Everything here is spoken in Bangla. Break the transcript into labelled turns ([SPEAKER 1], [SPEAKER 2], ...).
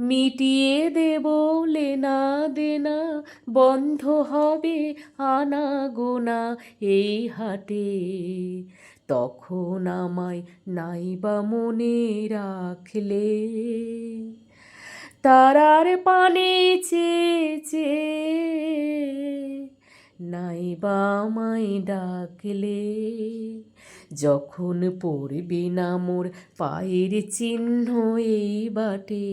[SPEAKER 1] মিটিয়ে দেব লেনা দেনা, বন্ধ হবে আনা গোনা এই হাটে। তখন আমায় নাইবা মনে রাখলে। তারার পানে চেয়ে চেয়ে নাইবা মাই ডাকলে? যখন পড়বে না মোর পায়ের চিহ্ন এই বাটে।